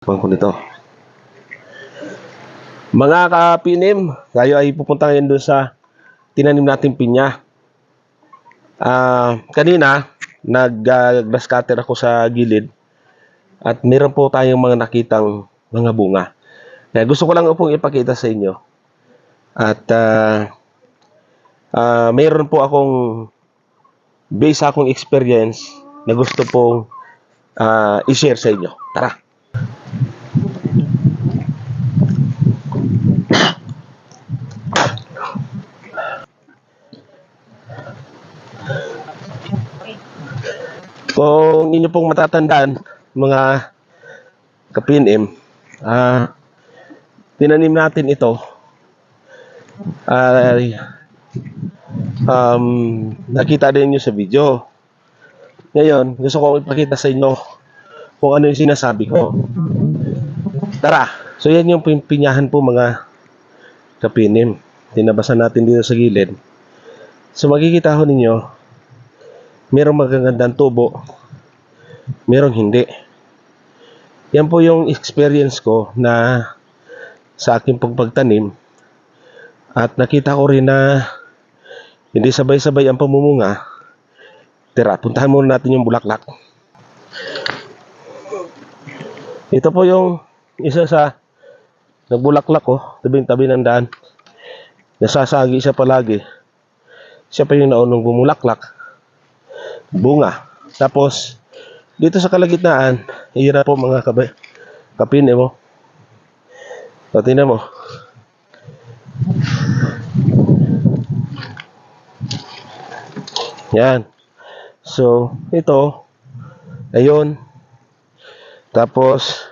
Kuhan ko nito. Mga kapinim, tayo ay pupunta ngayon doon sa tinanim nating pinya. Ah, kanina, nag-grass cutter ako sa gilid at meron po tayong mga nakitang mga bunga. Kaya gusto ko lang pong ipakita sa inyo. At ah, ah, mayroon po akong based akong experience na gusto pong ah, i-share sa inyo. Tara! Kung inyo pong matatandaan, mga ka-PNM, ah, tinanim natin ito ay um, nakita din nyo sa video. Ngayon, gusto kong ipakita sa inyo kung ano yung sinasabi ko. Tara! So yan yung pin- pinyahan po mga kapinim. Tinabasan natin dito sa gilid. So makikita ho ninyo, merong magagandang tubo, merong hindi. Yan po yung experience ko na sa aking pagpagtanim at nakita ko rin na hindi sabay-sabay ang pamumunga. Tira, puntahan muna natin yung bulaklak. Ito po yung isa sa nagbulaklak ko, tabing-tabi ng daan. Nasasagi siya palagi. Siya pa yung naunong bumulaklak. Bunga. Tapos, dito sa kalagitnaan, ihira po mga kabe, kapin eh mo. O, tingnan mo. Yan. So, ito, ayun. Tapos,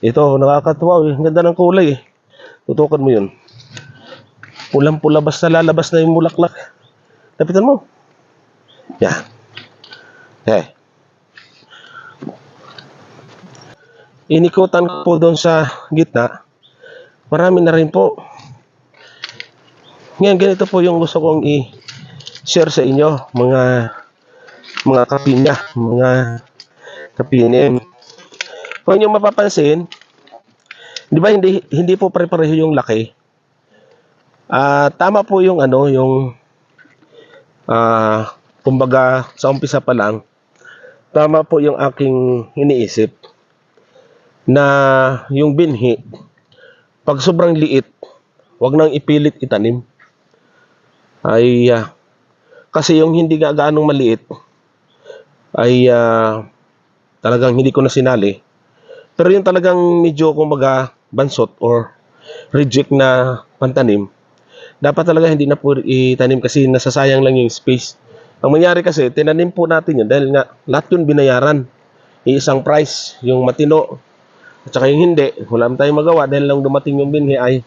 ito, nakakatuwa eh. Ang Ganda ng kulay eh. Tutukan mo yun. Pulang-pula basta lalabas na yung bulaklak. Lapitan mo. Yan. Okay. Inikutan ko po doon sa gitna. Marami na rin po. Ngayon, ganito po yung gusto kong i-share sa inyo, mga mga kapinya, mga kapinim. Kung inyo mapapansin, di ba hindi hindi po pare-pareho yung laki? Ah, tama po yung ano, yung ah, kumbaga sa umpisa pa lang, tama po yung aking iniisip na yung binhi pag sobrang liit, wag nang ipilit itanim. Ay ah, kasi yung hindi gaanong maliit ay ah, talagang hindi ko na sinali. Pero yung talagang medyo kumbaga bansot or reject na pantanim, dapat talaga hindi na po itanim kasi nasasayang lang yung space. Ang mangyari kasi, tinanim po natin yun dahil nga lahat yun binayaran. Iisang price, yung matino, at saka yung hindi, wala tayong magawa dahil lang dumating yung binhi ay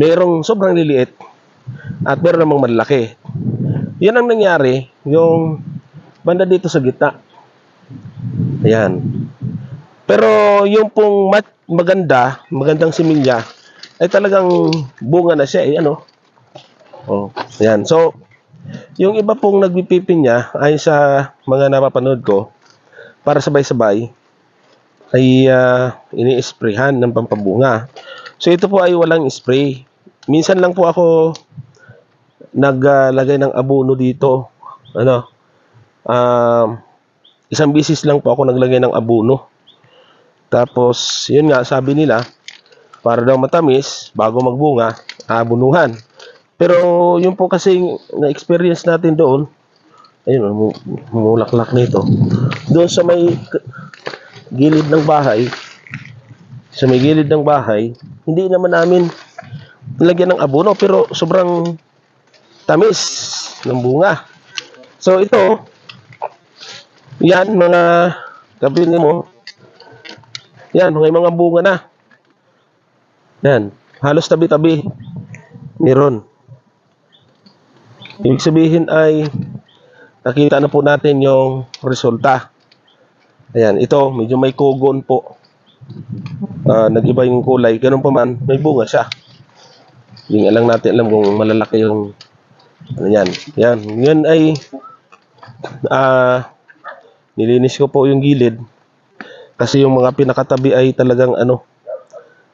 merong sobrang liliit at meron namang malaki. Yan ang nangyari, yung banda dito sa gitna. Ayan. Pero yung pong maganda, magandang similya, ay talagang bunga na siya, eh, ano? Oh, ayan. So, yung iba pong nagpipipin niya ay sa mga napapanood ko para sabay-sabay ay uh, ini-sprayhan ng pampabunga. So ito po ay walang spray. Minsan lang po ako naglagay ng abono dito. Ano? Um, isang bisis lang po ako naglagay ng abono. Tapos, yun nga, sabi nila, para daw matamis, bago magbunga, abunuhan. Pero yung po kasi na-experience natin doon, ayun, mu- mulaklak na ito. Doon sa may gilid ng bahay, sa may gilid ng bahay, hindi naman namin nilagyan ng abono, pero sobrang tamis ng bunga. So ito, yan mga kabili mo, yan, may mga bunga na. Yan, halos tabi-tabi. Meron. Ibig sabihin ay nakita na po natin yung resulta. Ayan, ito medyo may kugon po. Ah, nag-iba yung kulay. Ganun pa man, may bunga siya. Hindi nga lang natin alam kung malalaki yung ano yan. Yan, yun ay ah nilinis ko po yung gilid. Kasi yung mga pinakatabi ay talagang ano,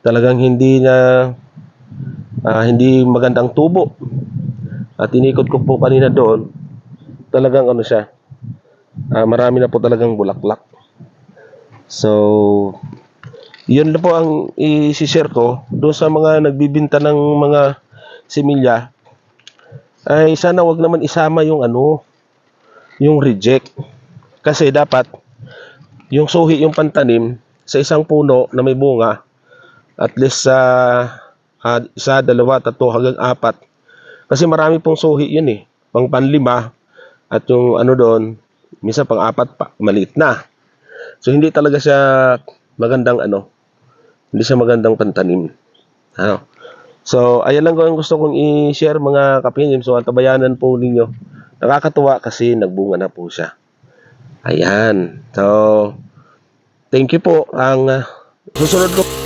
talagang hindi na ah, hindi magandang tubo. At inikot ko po kanina doon, talagang ano siya, ah, marami na po talagang bulaklak. So, yun na po ang i-share ko doon sa mga nagbibinta ng mga similya ay sana wag naman isama yung ano, yung reject. Kasi dapat yung suhi yung pantanim sa isang puno na may bunga at least sa ah, isa, dalawa, tatlo hanggang apat. Kasi marami pong suhi yun eh. Pang panlima at yung ano doon, minsan pang apat pa, maliit na. So hindi talaga siya magandang ano, hindi siya magandang pantanim. Ano? So, ayan lang ang gusto kong i-share mga kapinim. So, tabayanan po ninyo. Nakakatuwa kasi nagbunga na po siya. Ayan. So, thank you po. Ang ah, susunod ko